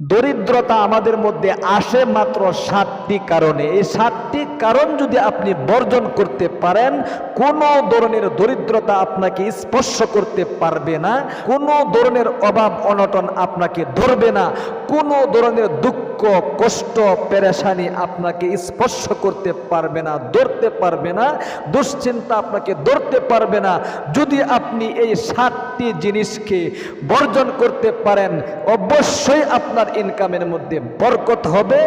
দরিদ্রতা আমাদের মধ্যে আসে মাত্র সাতটি কারণে। এই সাতটি কারণ যদি আপনি বর্জন করতে পারেন, কোনো ধরনের দরিদ্রতা আপনাকে স্পর্শ করতে পারবে না, কোনো ধরনের অভাব অনটন আপনাকে ধরবে না, কোনো ধরনের দুঃখ, কষ্ট, পেরেশানি আপনাকে স্পর্শ করতে পারবে না, ধরতে পারবে না, দুশ্চিন্তা আপনাকে ধরতে পারবে না। যদি আপনি এই সাতটি জিনিসকে বর্জন করতে পারেন, অবশ্যই আপনার ইনকামের মধ্যে বরকত হবে।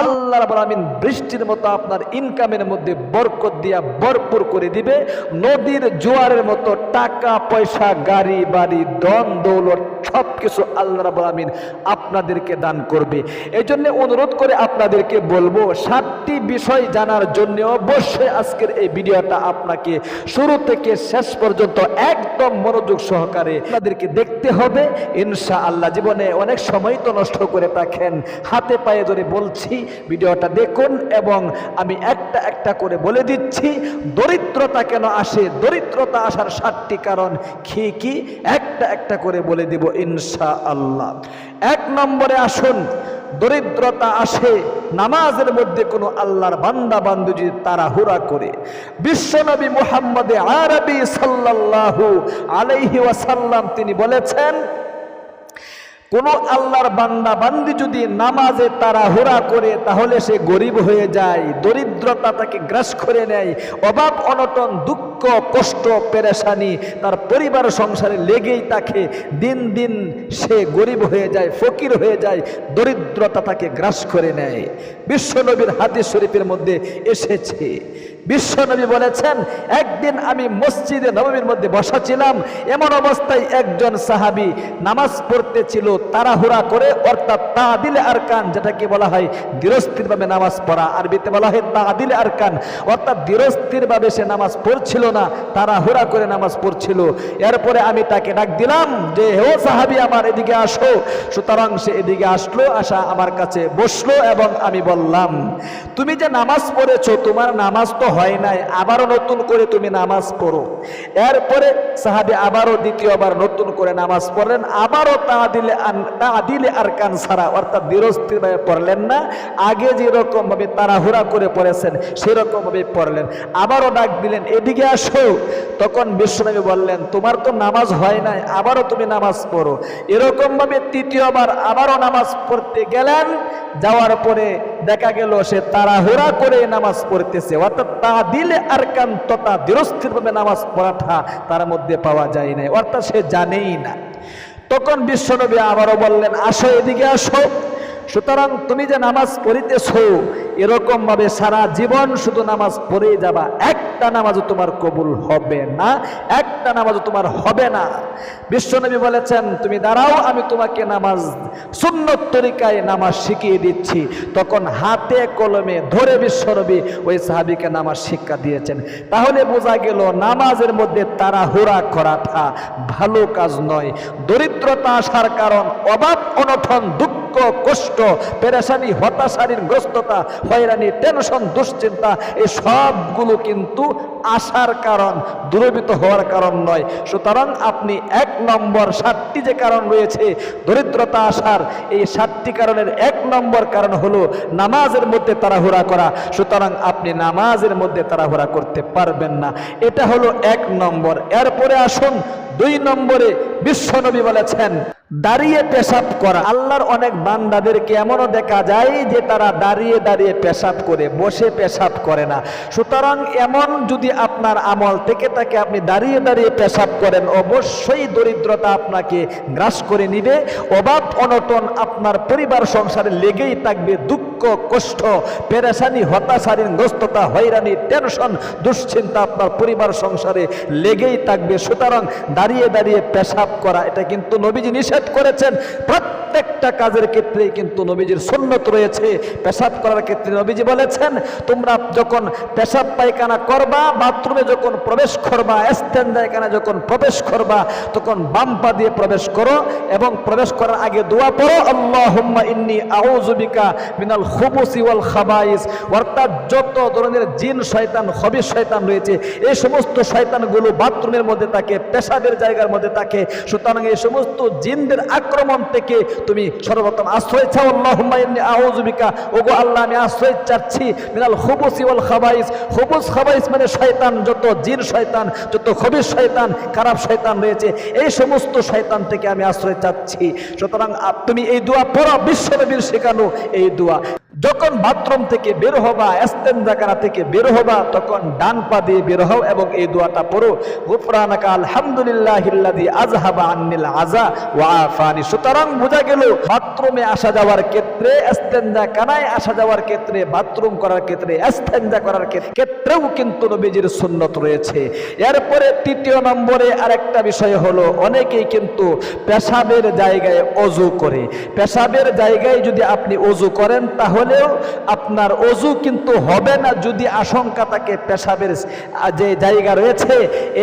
আল্লাহ বৃষ্টির মতো আপনার ইনকামের মধ্যে বরকত দিয়া ভরপুর করে দিবে। নদীর জোয়ারের মতো টাকা, পয়সা, গাড়ি, বাড়ি দন দৌলত সব কিছু আল্লাহ আলামিন আপনাদেরকে দান করবে। এই জন্য অনুরোধ করে আপনাদেরকে বলব, সাতটি বিষয় জানার জন্য অবশ্যই আজকের এই ভিডিওটা আপনাকে শুরু থেকে শেষ পর্যন্ত একদম মনোযোগ সহকারে আপনাদেরকে দেখতে হবে। ইনশা আল্লাহ জীবনে অনেক সময় তো নষ্ট করে থাকেন হাতে পায়ে ধরে বলছি, ভিডিওটা দেখুন এবং আমি একটা একটা করে বলে দিচ্ছি, দরিদ্রতা কেন আসে? দরিদ্রতা আসার সাতটি কারণ কি কি? একটা একটা করে বলে দিব ইনশা আল্লাহ এক নম্বরে আসুন, দরিদ্রতা আসে, নামাজের মধ্যে কোনো আল্লাহর বান্দা বান্ধু যদি তাড়াহুড়া করে। বিশ্বনবী মুহাম্মদে আরবি সাল্লাল্লাহু আলাইহি ওয়াসাল্লাম তিনি বলেছেন কোনো আল্লাহর বান্দা বান্দি যদি নামাজে তাড়াহুড়া করে, তাহলে সে গরিব হয়ে যায়, দরিদ্রতা তাকে গ্রাস করে নেয়, অভাব, অনটন, দুঃখ, কষ্ট, পেরেশানি, তার পরিবার সংসারে লেগেই তাকে দিন দিন সে গরিব হয়ে যায়, ফকির হয়ে যায়, দরিদ্রতা তাকে গ্রাস করে নেয়। বিশ্বনবীর হাদিস শরীফের মধ্যে এসেছে বিশ্বনবী বলেছেন, একদিন আমি মসজিদে নবমীর মধ্যে বসা ছিলাম এমন অবস্থায় একজন সাহাবি নামাজ পড়তেছিল, তাড়াহুড়া করে, অর্থাৎ তা দিলে আরকান, যেটাকে বলা হয় ধীরস্থিরভাবে নামাজ পড়া, আরবিতে বলা হয় তা দিলে আরকান, অর্থাৎ ধীরস্থিরভাবে সে নামাজ পড়ছিল না, তাড়াহুড়া করে নামাজ পড়ছিল। এরপরে আমি তাকে ডাক দিলাম যে হে সাহাবি আমার এদিকে আসো। সুতরাং সে এদিকে আসলো, আসা আমার কাছে বসল এবং আমি বললাম, তুমি যে নামাজ পড়েছো, তোমার নামাজ তো হয় নাই, আবারও নতুন করে তুমি নামাজ পড়ো। এরপরে সাহাবি আবারও দ্বিতীয়বার নতুন করে নামাজ পড়লেন, আবারও তা দিলে তা দিলে আর কান ছাড়া অর্থাৎ দৃঢ়স্থিরভাবে পড়লেন না, আগে যেরকমভাবে তাড়াহুড়া করে পড়েছেন, সেরকমভাবে পড়লেন। আবারও ডাক দিলেন, এদিকে আসো। তখন বিশ্বনবী বললেন, তোমার তো নামাজ হয় নাই, আবারও তুমি নামাজ পড়ো। এরকমভাবে তৃতীয়বার আবারও নামাজ পড়তে গেলেন, যাওয়ার পরে দেখা গেল সে তাড়াহুড়া করে নামাজ পড়তেছে, অর্থাৎ দিলে আর কান ততা দৃঢ়স্থিরভাবে নামাজ পড়াটা তার মধ্যে পাওয়া যায় না অর্থাৎ সে জানেই না। তখন বিশ্বনবী আবারও বললেন, আসো এদিকে আসো। সুতরাং তুমি যে নামাজ পড়িতেছ এরকম ভাবে সারা জীবন শুধু নামাজ পড়ে যাবা। একটা নামাজও তোমার কবুল হবে না, একটা নামাজও তোমার হবে না। বিশ্বনবী বলেছেন, তুমি দাঁড়াও, আমি তোমাকে নামাজ, সুন্নত তরিকায় নামাজ শিখিয়ে দিচ্ছি। তখন হাতে কলমে ধরে বিশ্বনবী ওই সাহাবিকে নামাজ শিক্ষা দিয়েছেন। তাহলে বোঝা গেল, নামাজের মধ্যে তাড়াহুড়া করাটা ভালো কাজ নয়। দরিদ্রতা আসার কারণ, অভাব, অনটন দুঃখ, কষ্ট, পেরেশানি, হতাশারীর গ্রস্ততা, হয়রানি টেনশন দুশ্চিন্তা, এই সবগুলো কিন্তু আসার কারণ, দূরীভূত হওয়ার কারণ নয়। সুতরাং আপনি এক নম্বর সাতটি যে কারণ রয়েছে, দরিদ্রতা আসার এই সাতটি কারণের এক নম্বর কারণ হলো নামাজের মধ্যে তাড়াহুড়া করা। সুতরাং আপনি নামাজের মধ্যে তাড়াহুড়া করতে পারবেন না। এটা হলো এক নম্বর। এরপরে আসুন দুই নম্বরে বিশ্বনবী বলেছেন, দাঁড়িয়ে পেশাব করা। আল্লাহর অনেক বান্দাদেরকে এমনও দেখা যায় যে তারা দাঁড়িয়ে দাঁড়িয়ে পেশাব করে, বসে পেশাব করে না। সুতরাং এমন যদি আপনার আমল থেকে থাকে আপনি দাঁড়িয়ে দাঁড়িয়ে পেশাব করেন, অবশ্যই দরিদ্রতা আপনাকে গ্রাস করে নিবে। অভাব অনটন আপনার পরিবার সংসারে লেগেই থাকবে, দুঃখ কষ্ট, পেরেশানি হতাশারীন গ্রস্ততা হয়রানি টেনশন দুশ্চিন্তা আপনার পরিবার, সংসারে লেগেই থাকবে। সুতরাং দাঁড়িয়ে দাঁড়িয়ে পেশাব করা, এটা কিন্তু নবীজি নিষেধ করেছেন। প্রত্যেকটা কাজের ক্ষেত্রে কিন্তু নবীজির সুন্নত রয়েছে। পেশাব করার ক্ষেত্রে নবীজি বলেছেন, তোমরা যখন পেশাব পায়খানা করবা, বাথরুমে যখন প্রবেশ করবা এখানে যখন প্রবেশ করবা, তখন বাম পা দিয়ে প্রবেশ করো এবং প্রবেশ করার আগে দোয়া পড়ো, আল্লাহুম্মা ইন্নি আউযু বিকা মিনাল খুবুসি ওয়াল খাবাইস, অর্থাৎ যত ধরনের জিন, শয়তান হবি শয়তান রয়েছে এই সমস্ত শয়তানগুলো বাথরুমের মধ্যে থাকে, পেশাবের জায়গার মধ্যে থাকে। সুতরাং এই সমস্ত জিনদের আক্রমণ থেকে তুমি সর্বপ্রথম আশ্রয় চাও। আল্লাহুম্মা ইন্নী আউযু বিকা। ওগো আল্লাহ, আমি আশ্রয় চাচ্ছি মিনাল খুবুসি ওয়াল খাবাইস। খুবুস খাবাইস মানে শয়তান, যত জিন শয়তান, যত খবির শয়তান, খারাপ শয়তান রয়েছে, এই সমস্ত শয়তান থেকে আমি আশ্রয় চাচ্ছি। সুতরাং তুমি এই দোয়া পড়ো, বিশ্বনবীর শেখানো এই দোয়া। যখন বাথরুম থেকে বের হবা এস্তেঞ্জাকারা থেকে বের হবা, তখন ডান পা দিয়ে বের হও এবং এই দোয়াটা পড়ো। গুফরানাকা আলহামদুলিল্লাহিল্লাযী আযহাবা আন্নিল আযা ওয়া আফানি। সুতরাং বোঝা গেল, বাথরুমে আসা যাওয়ার ক্ষেত্রে এস্তেঞ্জাকানায় আসা যাওয়ার ক্ষেত্রে, বাথরুম করার ক্ষেত্রে এস্তেঞ্জা করার ক্ষেত্রে- ক্ষেত্রেও কিন্তু নবীজির সুন্নত রয়েছে। এরপরে তৃতীয় নম্বরে আরেকটা বিষয় হলো, অনেকেই কিন্তু পেশাবের জায়গায় অজু করে। পেশাবের জায়গায় যদি আপনি অজু করেন তাহলেও আপনার অজু কিন্তু হবে না যদি আশঙ্কা থাকে পেশাবের যে জায়গা রয়েছে,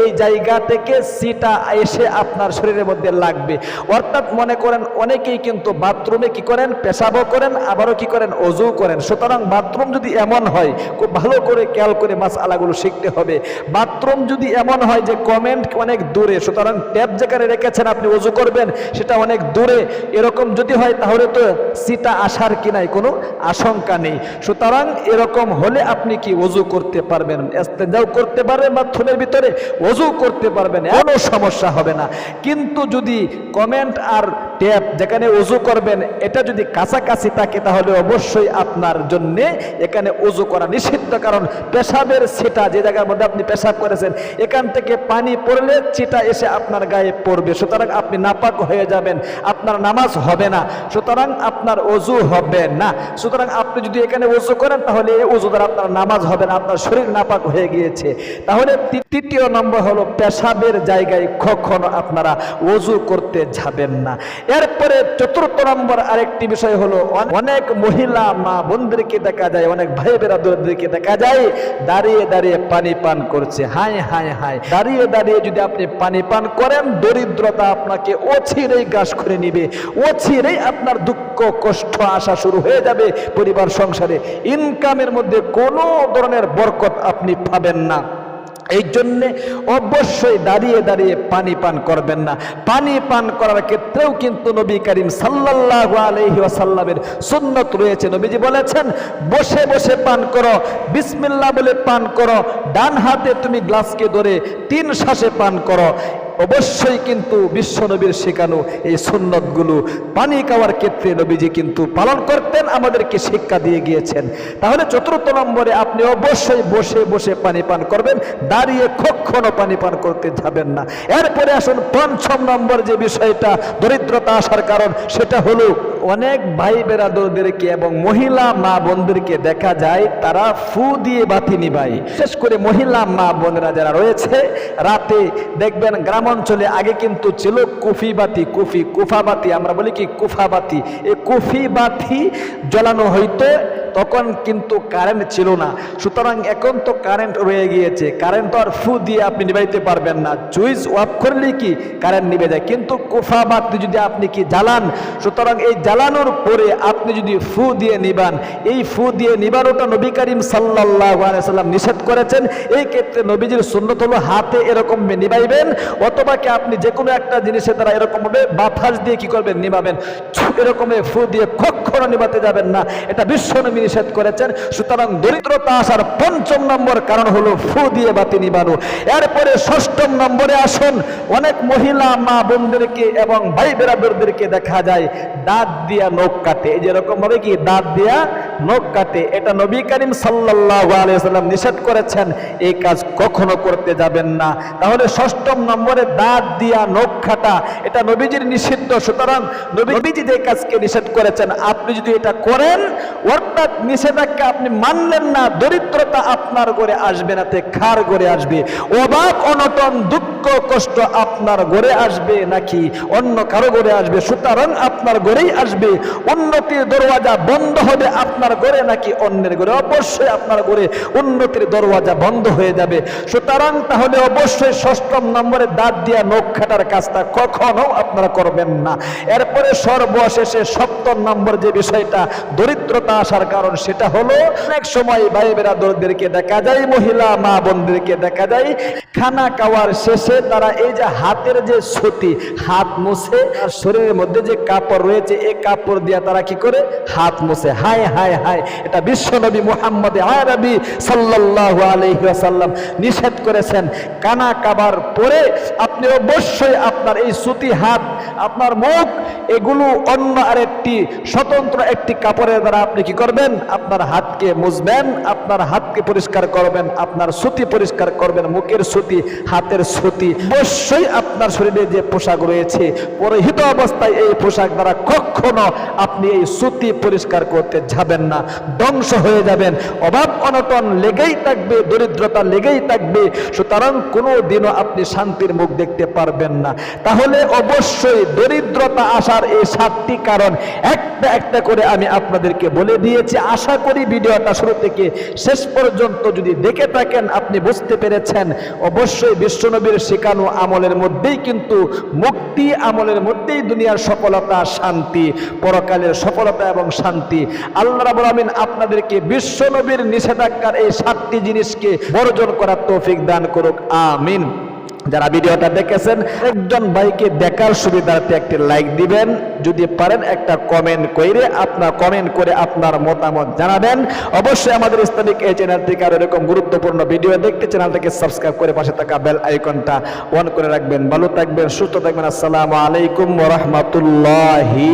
এই জায়গা থেকে সিটা এসে আপনার শরীরের মধ্যে লাগবে। অর্থাৎ মনে করেন অনেকেই কিন্তু বাথরুমে কি করেন, পেশাবও করেন, আবারও কি করেন অজু করেন। সুতরাং বাথরুম যদি এমন হয়, খুব ভালো করে খেয়াল করে মাছ আলাগুলো শিখতে হবে। বাথরুম যদি এমন হয় যে কমেন্ট অনেক দূরে, সুতরাং ট্যাপ যেখানে রেখেছেন আপনি অজু করবেন, সেটা অনেক দূরে। এরকম যদি হয় তাহলে তো সিটা আসার কি নাই? কোনো আশঙ্কা নেই। সুতরাং এরকম হলে আপনি কি অজু করতে পারবেন? এস্তেঞ্জাও করতে পারবেন, বাথরুমের ভিতরে অজু করতে পারবেন, কোনো সমস্যা হবে না। কিন্তু যদি কমেন্ট আর ট্যাপ যেখানে অজু করবেন, এটা যদি কাছাকাছি থাকে, তাহলে অবশ্যই আপনার জন্যে এখানে অজু করা নিষিদ্ধ। কারণ পেশাবের ছিটা, যে জায়গার মধ্যে আপনি পেশাব করেছেন, এখান থেকে পানি পড়লে ছিটা এসে আপনার গায়ে পড়বে। সুতরাং আপনি নাপাক হয়ে যাবেন, আপনার নামাজ হবে না। সুতরাং আপনার অজু হবে না। সুতরাং আপনি যদি এখানে অজু করেন, তাহলে এই অজু দ্বারা আপনার নামাজ হবে না, আপনার শরীর নাপাক হয়ে গিয়েছে। তাহলে তৃতীয় নম্বর হলো, পেশাবের জায়গায় কখনো আপনারা অজু করতে যাবেন না। এরপরে চতুর্থ নম্বর আরেকটি বিষয় হলো অনেক মহিলা মা বোনদেরকে দেখা যায়, অনেক ভাই বেরাদুরদেরকে দেখা যায়, দাঁড়িয়ে দাঁড়িয়ে পানি পান করছে। হাই হাই হাই দাঁড়িয়ে দাঁড়িয়ে যদি আপনি পানি পান করেন, দরিদ্রতা আপনাকে অচিরেই গ্রাস করে নিবে, অচিরেই আপনার দুঃখ, কষ্ট আসা শুরু হয়ে যাবে। পরিবার, সংসারে ইনকামের মধ্যে কোনো ধরনের বরকত আপনি পাবেন না। এই জন্যে অবশ্যই দাঁড়িয়ে দাঁড়িয়ে পানি পান করবেন না। পানি পান করার ক্ষেত্রেও কিন্তু নবী করিম আলাইহি ওয়াসাল্লামের সুন্নত রয়েছে। নবীজি বলেছেন, বসে বসে পান করো, বিসমিল্লাহ বলে পান করো, ডান হাতে তুমি গ্লাসকে ধরে তিন শ্বাসে পান করো। অবশ্যই কিন্তু বিশ্ব নবীর শেখানো এই সুন্নতগুলো পানি খাওয়ার ক্ষেত্রে নবীজি কিন্তু পালন করতেন, আমাদেরকে শিক্ষা দিয়ে গিয়েছেন। তাহলে চতুর্থ নম্বরে আপনি অবশ্যই বসে বসে পানি পান করবেন, দাঁড়িয়ে কখনো পানি পান করতে যাবেন না। এরপরে আসুন পঞ্চম নম্বর যে বিষয়টা, দরিদ্রতা আসার কারণ, সেটা হলো অনেক ভাই বেরাদরদেরকে এবং মহিলা মা বোনদেরকে দেখা যায়, তারা ফু দিয়ে বাতি নিবাই বিশেষ করে মহিলা মা বোনেরা যারা রয়েছে, রাতে দেখবেন গ্রাম অঞ্চলে আগে কিন্তু ছিল কুফি বাতি, কুফি কুফা বাতি, আমরা বলি কি কুফা বাতি। এই কুফি বাতি জ্বালানো হইতো তখন কিন্তু কারেন্ট ছিল না। সুতরাং এখন তো কারেন্ট রয়ে গিয়েছে। কারেন্ট তো আর ফু দিয়ে আপনি নিবাইতে পারবেন না। সুইচ অফ করলে কি কারেন্ট নিবে যায়। কিন্তু কোফা বাতি যদি আপনি কি জ্বালান, সুতরাং এই জ্বালানোর পরে আপনি যদি ফু দিয়ে নিবান, এই ফু দিয়ে নিবানোটা নবী করিম সাল্লাহ সাল্লাম নিষেধ করেছেন। এই ক্ষেত্রে নবীজির সুন্নত হলো হাতে এরকম নিবাইবেন, অথবা কি আপনি যে কোনো একটা এরকম হবে বা বাতাস দিয়ে কি করবেন? নিবাবেন। এরকম ফু দিয়ে কখনো নিবাতে যাবেন না। এটা বিশ্বনবী নিষেধ করেছেন। সুতরাং দরিদ্রতা আসার পঞ্চম নম্বর কারণ হলো ফু দিয়ে বাতি নিবানো। এরপরে ষষ্ঠম নম্বরে আসুন। অনেক মহিলা মা বোনদেরকে এবং ভাই বেরাদেরকে দেখা যায়, দাঁত দিয়া নখ কাটে। এই যেরকম ভাবে কি? দাঁত দিয়া নখ কাটে এটা নবী করিম সাল্লাহ আলিয়াল্লাম নিষেধ করেছেন, এই কাজ কখনো করতে যাবেন না। তাহলে ষষ্ঠম নম্বরে দাঁত দিয়া নখ কাটা এটা নবীজির নিষিদ্ধ। সুতরাং নবী- নবীজি যে কাজকে নিষেধ করেছেন, আপনি যদি এটা করেন, অর্থাৎ নিষেধাজ্ঞা আপনি মানলেন না, দরিদ্রতা আপনার ঘরে আসবে না, তে খার ঘরে আসবে? অভাব অনটন, দুঃখ দুঃখ কষ্ট আপনার ঘরে আসবে নাকি অন্য কারও ঘরে আসবে? সুতরাং আপনার ঘরেই আসবে। উন্নতির দরওয়াজা বন্ধ হবে আপনার ঘরে নাকি অন্যের ঘরে? অবশ্যই আপনার ঘরে উন্নতির দরওয়াজা বন্ধ হয়ে যাবে। সুতরাং তাহলে অবশ্যই ষষ্ঠম নম্বরে দাঁত দিয়া নখ খাটার কাজটা কখনো আপনারা করবেন না। এরপরে সর্বশেষে সপ্তম নম্বর যে বিষয়টা, দরিদ্রতা আসার কারণ সেটা হলো, অনেক সময় ভাই বেরাদরদেরকে দেখা যায়, মহিলা মা বোনদেরকে দেখা যায়, খানা খাওয়ার শেষে তারা এই যে হাতের যে ছুটি হাত মুছে আর শরীরের মধ্যে যে কাপড় রয়েছে, এই কাপড় দিয়ে তারা কি করে? হাত মুছে। হায় হায় হায়, এটা বিশ্বনবী মুহাম্মদ আরবি সাল্লাল্লাহু আলাইহি ওয়াসাল্লাম নিষেধ করেছেন। কানা কাবার পরে আপনি অবশ্যই আপনার এই সুতি হাত, আপনার মুখ, এগুলো অন্য আরেকটি, স্বতন্ত্র একটি কাপড়ের দ্বারা আপনি কি করবেন? আপনার হাতকে মুছবেন, আপনার হাতকে পরিষ্কার করবেন, আপনার সুতি পরিষ্কার করবেন, মুখের সুতি, হাতের সুতি। অবশ্যই আপনার শরীরে যে পোশাক রয়েছে, পরিহিত অবস্থায় এই পোশাক দ্বারা কখনো আপনি এই সুতি পরিষ্কার করতে যাবেন না, ধ্বংস হয়ে যাবেন। অভাব অনটন লেগেই থাকবে, দরিদ্রতা লেগেই থাকবে, সুতরাং কোনো দিনও আপনি শান্তির মুখ দেখতে পারবেন না। তাহলে অবশ্যই দরিদ্রতা আসার এই সাতটি কারণ একটা একটা করে আমি আপনাদেরকে বলে দিয়েছি। আশা করি ভিডিওটা শুরু থেকে শেষ পর্যন্ত যদি দেখে থাকেন, আপনি বুঝতে পেরেছেন। অবশ্যই বিশ্বনবীর শেখানো আমলের মধ্যেই কিন্তু মুক্তি আমলের মধ্যেই দুনিয়ার সফলতা, শান্তি, পরকালের সফলতা এবং শান্তি। আল্লাহ রাবুল আমিন আপনাদেরকে বিশ্বনবীর নিষেধাজ্ঞার এই সাতটি জিনিসকে বর্জন করার তৌফিক দান করুক। আমিন। যারা ভিডিওটা দেখেছেন, একজন ভাইকে দেখার সুবিধার্থে একটি লাইক দিবেন। যদি পারেন একটা কমেন্ট করে আপনার কমেন্ট করে আপনার মতামত জানাবেন। অবশ্যই আমাদের ইসলামিক এই চ্যানেল থেকে আরও এরকম গুরুত্বপূর্ণ ভিডিও দেখতে চ্যানেলটাকে সাবস্ক্রাইব করে পাশে থাকা বেল আইকনটা অন করে রাখবেন। ভালো থাকবেন, সুস্থ থাকবেন। আসসালামু আলাইকুম রাহমাতুল্লাহি